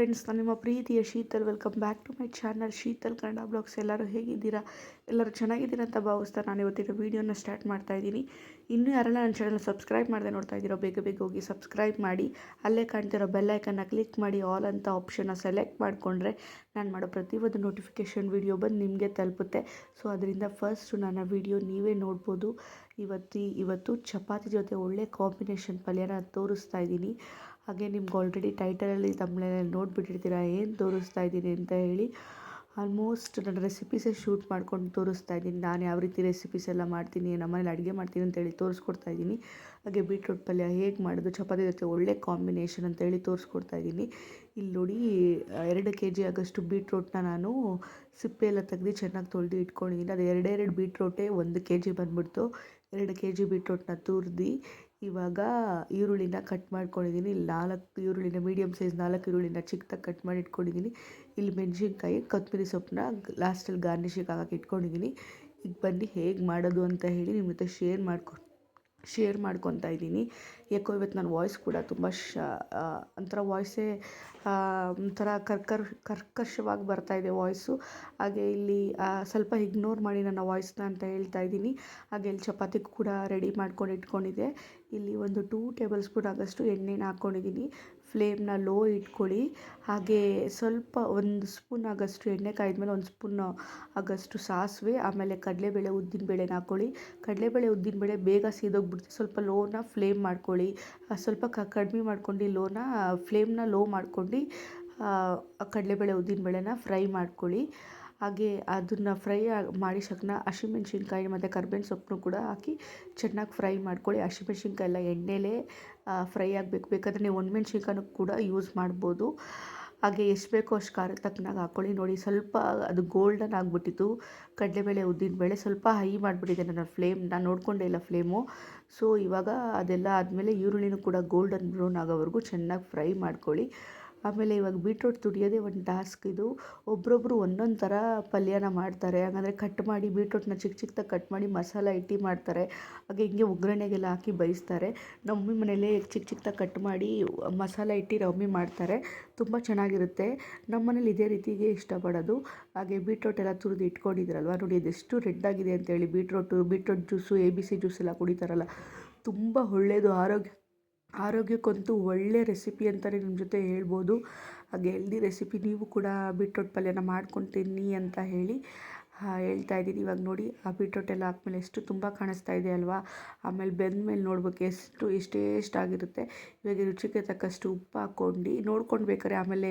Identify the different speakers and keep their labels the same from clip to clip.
Speaker 1: Friends, ನಾನು ನಿಮ್ಮ ಪ್ರೀತಿಯ Sheetal. Welcome back to my channel. Sheetal Kannada blogs. ಎಲ್ಲರೂ ಹೇಗಿದ್ದೀರಾ? ಎಲ್ಲರೂ ಚೆನ್ನಾಗಿದ್ದೀರಾ ಅಂತ ಭಾವಿಸ್ತಾ ನಾನು ಇವತ್ತಿನ ವೀಡಿಯೋನ ಸ್ಟಾರ್ಟ್ ಮಾಡ್ತಾ ಇದ್ದೀನಿ. ಇನ್ನೂ ಯಾರೆಲ್ಲ ನನ್ನ ಚಾನಲ್ ಸಬ್ಸ್ಕ್ರೈಬ್ ಮಾಡದೆ ನೋಡ್ತಾ ಇದ್ದೀರೋ, ಬೇಗ ಬೇಗ ಹೋಗಿ ಸಬ್ಸ್ಕ್ರೈಬ್ ಮಾಡಿ. ಅಲ್ಲೇ ಕಾಣ್ತಿರೋ ಬೆಲ್ಲೈಕನ್ನ ಕ್ಲಿಕ್ ಮಾಡಿ. ಆಲ್ ಅಂತ ಆಪ್ಷನ್ನ ಸೆಲೆಕ್ಟ್ ಮಾಡಿಕೊಂಡ್ರೆ ನಾನು ಮಾಡೋ ಪ್ರತಿಯೊಂದು ನೋಟಿಫಿಕೇಷನ್ ವೀಡಿಯೋ ಬಂದು ನಿಮಗೆ ತಲುಪುತ್ತೆ. ಸೊ ಅದರಿಂದ ಫಸ್ಟು ನನ್ನ ವೀಡಿಯೋ ನೀವೇ ನೋಡ್ಬೋದು. ಇವತ್ತು ಇವತ್ತು ಚಪಾತಿ ಜೊತೆ ಒಳ್ಳೆ ಕಾಂಬಿನೇಷನ್ ಪಲ್ಯನ ತೋರಿಸ್ತಾ ಇದ್ದೀನಿ. ಹಾಗೆ ನಿಮ್ಗೆ ಆಲ್ರೆಡಿ ಟೈಟಲಲ್ಲಿ ತಮ್ಮನೇಲಿ ನೋಡಿಬಿಟ್ಟಿರ್ತೀರ ಏನು ತೋರಿಸ್ತಾ ಇದ್ದೀನಿ ಅಂತ ಹೇಳಿ ಆಲ್ಮೋಸ್ಟ್ ನನ್ನ ರೆಸಿಪೀಸೇ ಶೂಟ್ ಮಾಡ್ಕೊಂಡು ತೋರಿಸ್ತಾ ಇದ್ದೀನಿ. ನಾನು ಯಾವ ರೀತಿ ರೆಸಿಪೀಸ್ ಎಲ್ಲ ಮಾಡ್ತೀನಿ, ನಮ್ಮನೇಲಿ ಅಡುಗೆ ಮಾಡ್ತೀನಿ ಅಂತೇಳಿ ತೋರಿಸ್ಕೊಡ್ತಾ ಇದ್ದೀನಿ. ಹಾಗೆ ಬೀಟ್ರೂಟ್ ಪಲ್ಯ ಹೇಗೆ ಮಾಡೋದು, ಚಪಾತಿ ಜೊತೆ ಒಳ್ಳೆ ಕಾಂಬಿನೇಷನ್ ಅಂತೇಳಿ ತೋರಿಸ್ಕೊಡ್ತಾ ಇದ್ದೀನಿ. ಇಲ್ಲಿ ನೋಡಿ ಎರಡು ಕೆ ಜಿ ಆಗೋಷ್ಟು ಬೀಟ್ರೂಟ್ನ ನಾನು ಸಿಪ್ಪೆ ಎಲ್ಲ ತೆಗೆದು ಚೆನ್ನಾಗಿ ತೊಳೆದು ಇಟ್ಕೊಂಡಿದ್ದೀನಿ. ಅದು ಎರಡೆರಡು ಬೀಟ್ರೂಟೇ ಒಂದು ಕೆ ಜಿ ಬಂದುಬಿಡ್ತು. ಎರಡು ಕೆ ಜಿ ಬೀಟ್ರೂಟ್ನ ತುರಿದು ಇವಾಗ ಈರುಳ್ಳಿನ ಕಟ್ ಮಾಡ್ಕೊಂಡಿದ್ದೀನಿ ಇಲ್ಲಿ ನಾಲ್ಕು ಈರುಳ್ಳಿನ ಮೀಡಿಯಮ್ ಸೈಜ್ ನಾಲ್ಕು ಈರುಳ್ಳಿನ ಚಿಕ್ಕದಾಗಿ ಕಟ್ ಮಾಡಿ ಇಟ್ಕೊಂಡಿದ್ದೀನಿ ಇಲ್ಲಿ ಮೆಣಸಿನ್ಕಾಯಿ ಕೊತ್ತಂಬರಿ ಸೊಪ್ಪನ್ನ ಲಾಸ್ಟಲ್ಲಿ ಗಾರ್ನಿಷಿಗೆ ಹಾಕಕ್ಕೆ ಇಟ್ಕೊಂಡಿದ್ದೀನಿ ಈಗ ಬನ್ನಿ ಹೇಗೆ ಮಾಡೋದು ಅಂತ ಹೇಳಿ ನಿಮ್ಮ ಜೊತೆ ಶೇರ್ ಮಾಡ್ಕೊ ಶೇರ್ ಮಾಡ್ಕೊತಾ ಇದ್ದೀನಿ. ಯಾಕೋ ಇವತ್ತು ನನ್ನ ವಾಯ್ಸ್ ಕೂಡ ತುಂಬ ಶ ಒಂಥರ ವಾಯ್ಸೇ ಒಂಥರ ಕರ್ಕರ್, ಕರ್ಕಶವಾಗಿ ಬರ್ತಾ ಇದೆ ವಾಯ್ಸು ಹಾಗೆ ಇಲ್ಲಿ ಸ್ವಲ್ಪ ಇಗ್ನೋರ್ ಮಾಡಿ ನನ್ನ ವಾಯ್ಸ್ನ ಅಂತ ಹೇಳ್ತಾ ಇದ್ದೀನಿ. ಹಾಗೆ ಇಲ್ಲಿ ಚಪಾತಿ ಕೂಡ ರೆಡಿ ಮಾಡ್ಕೊಂಡು ಇಟ್ಕೊಂಡಿದ್ದೆ. ಇಲ್ಲಿ ಒಂದು ಟೂ ಟೇಬಲ್ ಸ್ಪೂನ್ ಆಗೋಷ್ಟು ಎಣ್ಣೆನ ಹಾಕ್ಕೊಂಡಿದ್ದೀನಿ ಫ್ಲೇಮ್ನ ಲೋ ಇಟ್ಕೊಳ್ಳಿ. ಹಾಗೆ ಸ್ವಲ್ಪ ಒಂದು ಸ್ಪೂನ್ ಆಗಷ್ಟು ಎಣ್ಣೆ ಕಾಯ್ದ್ಮೇಲೆ ಒಂದು ಸ್ಪೂನ್ ಆಗಷ್ಟು ಸಾಸಿವೆ, ಆಮೇಲೆ ಕಡಲೆಬೇಳೆ ಉದ್ದಿನಬೇಳೆನ ಹಾಕ್ಕೊಳ್ಳಿ ಕಡಲೆಬೇಳೆ ಉದ್ದಿನಬೇಳೆ ಬೇಗ ಸೀದೋಗ್ಬಿಡುತ್ತೆ ಸ್ವಲ್ಪ ಲೋನ ಫ್ಲೇಮ್ ಮಾಡ್ಕೊಳ್ಳಿ. ಸ್ವಲ್ಪ ಕ, ಕಡಿಮೆ ಮಾಡ್ಕೊಂಡು ಲೋನ ಫ್ಲೇಮ್ನ ಲೋ ಮಾಡ್ಕೊಂಡು ಕಡಲೆಬೇಳೆ ಉದ್ದಿನಬೇಳೆನ ಫ್ರೈ ಮಾಡ್ಕೊಳ್ಳಿ. ಹಾಗೆ ಅದನ್ನು ಫ್ರೈ ಮಾಡಿ ಶಕ್ನ ಹಸಿಮೆಣ್ಸಿನ್ಕಾಯಿ ಮತ್ತು ಕರ್ಬೇವಿನ ಸೊಪ್ಪನ್ನು ಕೂಡ ಹಾಕಿ ಚೆನ್ನಾಗಿ ಫ್ರೈ ಮಾಡ್ಕೊಳ್ಳಿ. ಹಸಿಮೆಣ್ಸಿನ್ಕಾಯಿ ಎಲ್ಲ ಎಣ್ಣೆಲೇ ಫ್ರೈ ಆಗಬೇಕು. ಬೇಕಾದರೆ ನೀವು ಒಣಮೆಣ್ಸಿನ್ಕಾಯನ್ನು ಕೂಡ ಯೂಸ್ ಮಾಡ್ಬೋದು. ಹಾಗೆ ಎಷ್ಟು ಬೇಕೋ ಅಷ್ಟು ಖಾರ ತಕ್ಕನಾಗ ಹಾಕ್ಕೊಳ್ಳಿ ನೋಡಿ ಸ್ವಲ್ಪ ಅದು ಗೋಲ್ಡನ್ ಆಗಿಬಿಟ್ಟಿತ್ತು. ಕಡಲೆಬೇಳೆ ಉದ್ದಿನಬೇಳೆ ಸ್ವಲ್ಪ ಹೈ ಮಾಡಿಬಿಟ್ಟಿದೆ ನನ್ನ ಫ್ಲೇಮ್. ನಾನು ನೋಡಿಕೊಂಡೇ ಇಲ್ಲ ಫ್ಲೇಮು. ಸೊ ಇವಾಗ ಅದೆಲ್ಲ ಆದಮೇಲೆ ಈರುಳ್ಳಿನೂ ಕೂಡ ಗೋಲ್ಡನ್ ಬ್ರೌನ್ ಆಗೋವರೆಗೂ ಚೆನ್ನಾಗಿ ಫ್ರೈ ಮಾಡ್ಕೊಳ್ಳಿ. ಆಮೇಲೆ ಇವಾಗ ಬೀಟ್ರೋಟ್ ತುಡಿಯೋದೇ ಒಂದು ಟಾಸ್ಕ್ ಇದು. ಒಬ್ಬರೊಬ್ರು ಒಂದೊಂದು ಥರ ಪಲ್ಯನ ಮಾಡ್ತಾರೆ. ಹಾಗಂದ್ರೆ ಕಟ್ ಮಾಡಿ ಬೀಟ್ರೋಟ್ನ ಚಿಕ್ಕ ಚಿಕ್ಕದಾಗಿ ಕಟ್ ಮಾಡಿ ಮಸಾಲ ಇಟ್ಟು ಮಾಡ್ತಾರೆ. ಹಾಗೆ ಹಿಂಗೆ ಒಗ್ಗರಣೆಗೆಲ್ಲ ಹಾಕಿ ಬೇಯಿಸ್ತಾರೆ. ನಮ್ಮ ಮನೇಲೇ ಚಿಕ್ಕ ಚಿಕ್ಕದಾಗಿ ಕಟ್ ಮಾಡಿ ಮಸಾಲ ಇಟ್ಟು ರವ್ಮಿ ಮಾಡ್ತಾರೆ. ತುಂಬ ಚೆನ್ನಾಗಿರುತ್ತೆ. ನಮ್ಮ ಮನೇಲಿ ಇದೇ ರೀತಿಗೆ ಇಷ್ಟಪಡೋದು. ಹಾಗೆ ಬೀಟ್ರೋಟ್ ಎಲ್ಲ ತುರಿದು ಇಟ್ಕೊಂಡಿದ್ರಲ್ವ ನೋಡಿ ಅದೆಷ್ಟು ರೆಡ್ ಆಗಿದೆ ಅಂತೇಳಿ. Beetroot, beetroot juice A B C juice ಎಲ್ಲ ಕುಡಿತಾರಲ್ಲ. ತುಂಬ ಒಳ್ಳೆಯದು ಆರೋಗ್ಯ ಆರೋಗ್ಯಕ್ಕಂತೂ ಒಳ್ಳೆ ರೆಸಿಪಿ ಅಂತಲೇ ನಿಮ್ಮ ಜೊತೆ ಹೇಳ್ಬೋದು. ಹಾಗೆ ಹೆಲ್ದಿ ರೆಸಿಪಿ ನೀವು ಕೂಡ ಬೀಟ್ರೋಟ್ ಪಲ್ಯನ ಮಾಡ್ಕೊಂಡು ತಿನ್ನಿ ಅಂತ ಹೇಳಿ ಹೇಳ್ತಾ ಇದ್ದೀನಿ. ಇವಾಗ ನೋಡಿ, ಆ ಬೀಟ್ರೋಟ್ ಎಲ್ಲ ಹಾಕ್ಮೇಲೆ ಎಷ್ಟು ತುಂಬ ಕಾಣಿಸ್ತಾ ಇದೆ ಅಲ್ವಾ? ಆಮೇಲೆ ಬೆಂದ ಮೇಲೆ ನೋಡ್ಬೇಕು ಎಷ್ಟು ಎಷ್ಟೇ ಆಗಿರುತ್ತೆ. ಇವಾಗ ರುಚಿಗೆ ತಕ್ಕಷ್ಟು ಉಪ್ಪು ಹಾಕ್ಕೊಂಡು, ನೋಡ್ಕೊಂಡು ಬೇಕಾದ್ರೆ ಆಮೇಲೆ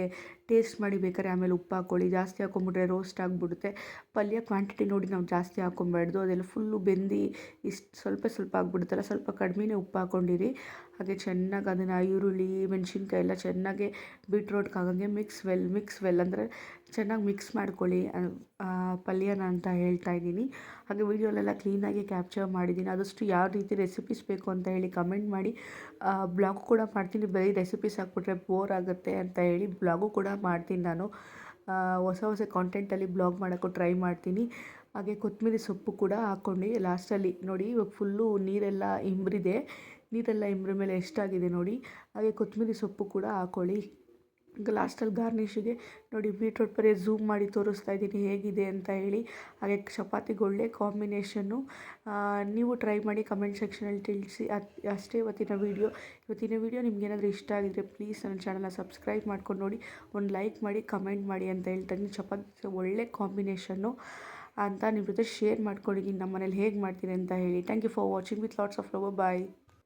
Speaker 1: ಟೇಸ್ಟ್ ಮಾಡಿ ಬೇಕಾದ್ರೆ ಆಮೇಲೆ ಉಪ್ಪು ಹಾಕ್ಕೊಳ್ಳಿ ಜಾಸ್ತಿ ಹಾಕೊಂಬಿಟ್ರೆ ರೋಸ್ಟ್ ಆಗಿಬಿಡುತ್ತೆ. ಪಲ್ಯ ಕ್ವಾಂಟಿಟಿ ನೋಡಿ ನಾವು ಜಾಸ್ತಿ ಹಾಕ್ಕೊಬಾರ್ದು ಅದೆಲ್ಲ ಫುಲ್ಲು ಬೆಂದು ಇಷ್ಟು ಸ್ವಲ್ಪ ಸ್ವಲ್ಪ ಆಗಿಬಿಡುತ್ತಲ್ಲ, ಸ್ವಲ್ಪ ಕಡಿಮೆನೇ ಉಪ್ಪು ಹಾಕ್ಕೊಂಡಿರಿ ಹಾಗೆ ಚೆನ್ನಾಗಿ ಅದನ್ನು ಈರುಳ್ಳಿ, ಮೆಣಸಿನ್ಕಾಯಿ ಎಲ್ಲ ಚೆನ್ನಾಗಿ ಬೀಟ್ರೋಟ್ಗೆ ಆಗಂಗೆ ಮಿಕ್ಸ್ ವೆಲ್ ಮಿಕ್ಸ್ ವೆಲ್ ಅಂದರೆ ಚೆನ್ನಾಗಿ ಮಿಕ್ಸ್ ಮಾಡ್ಕೊಳ್ಳಿ. ಪಲ್ಯನ ಅಂತ ಹೇಳ್ತಾ ಇದ್ದೀನಿ. ಹಾಗೆ ವೀಡಿಯೋಲೆಲ್ಲ ಕ್ಲೀನಾಗಿ ಕ್ಯಾಪ್ಚರ್ ಮಾಡಿದ್ದೀನಿ. ಆದಷ್ಟು ಯಾವ ರೀತಿ ರೆಸಿಪೀಸ್ ಬೇಕು ಅಂತ ಹೇಳಿ ಕಮೆಂಟ್ ಮಾಡಿ. ಬ್ಲಾಗ್ ಕೂಡ ಮಾಡ್ತೀನಿ. ಬರೀ ರೆಸಿಪೀಸ್ ಹಾಕ್ಬಿಟ್ರೆ ಬೋರ್ ಆಗುತ್ತೆ ಅಂತ ಹೇಳಿ ಬ್ಲಾಗು ಕೂಡ ಮಾಡ್ತೀನಿ ನಾನು. ಹೊಸ ಹೊಸ ಕಾಂಟೆಂಟಲ್ಲಿ ಬ್ಲಾಗ್ ಮಾಡೋಕ್ಕೂ ಟ್ರೈ ಮಾಡ್ತೀನಿ. ಹಾಗೆ ಕೊತ್ತಂಬರಿ ಸೊಪ್ಪು ಕೂಡ ಹಾಕ್ಕೊಂಡು ಲಾಸ್ಟಲ್ಲಿ ನೋಡಿ ಇವಾಗ ಫುಲ್ಲು ನೀರೆಲ್ಲ ಇಂಬ್ರಿದೆ. ನೀರೆಲ್ಲ ಇಂಬ್ರ ಮೇಲೆ ಎಷ್ಟಾಗಿದೆ ನೋಡಿ. ಹಾಗೆ ಕೊತ್ತಂಬರಿ ಸೊಪ್ಪು ಕೂಡ ಹಾಕೊಳ್ಳಿ. ಈಗ ಲಾಸ್ಟಲ್ಲಿ ಗಾರ್ನಿಷಿಗೆ ನೋಡಿ ಬೀಟ್ರೋಟ್ ಬರೀ ಝೂಮ್ ಮಾಡಿ ತೋರಿಸ್ತಾ ಇದ್ದೀನಿ ಹೇಗಿದೆ ಅಂತ ಹೇಳಿ. ಹಾಗೆ ಚಪಾತಿಗೆ ಒಳ್ಳೆ ಕಾಂಬಿನೇಷನ್ನು ನೀವು ಟ್ರೈ ಮಾಡಿ ಕಮೆಂಟ್ ಸೆಕ್ಷನಲ್ಲಿ ತಿಳಿಸಿ. ಅಷ್ಟೇ ಇವತ್ತಿನ ವೀಡಿಯೋ ಇವತ್ತಿನ ವೀಡಿಯೋ ನಿಮ್ಗೇನಾದರೂ ಇಷ್ಟ ಆಗಿದ್ರೆ ಪ್ಲೀಸ್ ನನ್ನ ಚಾನಲ್ನ ಸಬ್ಸ್ಕ್ರೈಬ್ ಮಾಡ್ಕೊಂಡು ನೋಡಿ. ಒಂದು ಲೈಕ್ ಮಾಡಿ ಕಮೆಂಟ್ ಮಾಡಿ ಅಂತ ಹೇಳ್ತೀನಿ. ಚಪಾತಿ ಒಳ್ಳೆ ಕಾಂಬಿನೇಷನ್ನು ಅಂತ ನಿಮ್ಮ ಜೊತೆ ಶೇರ್ ಮಾಡ್ಕೊಂಡಿದ್ದೀನಿ ನಮ್ಮ ಮನೇಲಿ ಹೇಗೆ ಮಾಡ್ತೀನಿ ಅಂತ ಹೇಳಿ. Thank you for watching with lots of love bye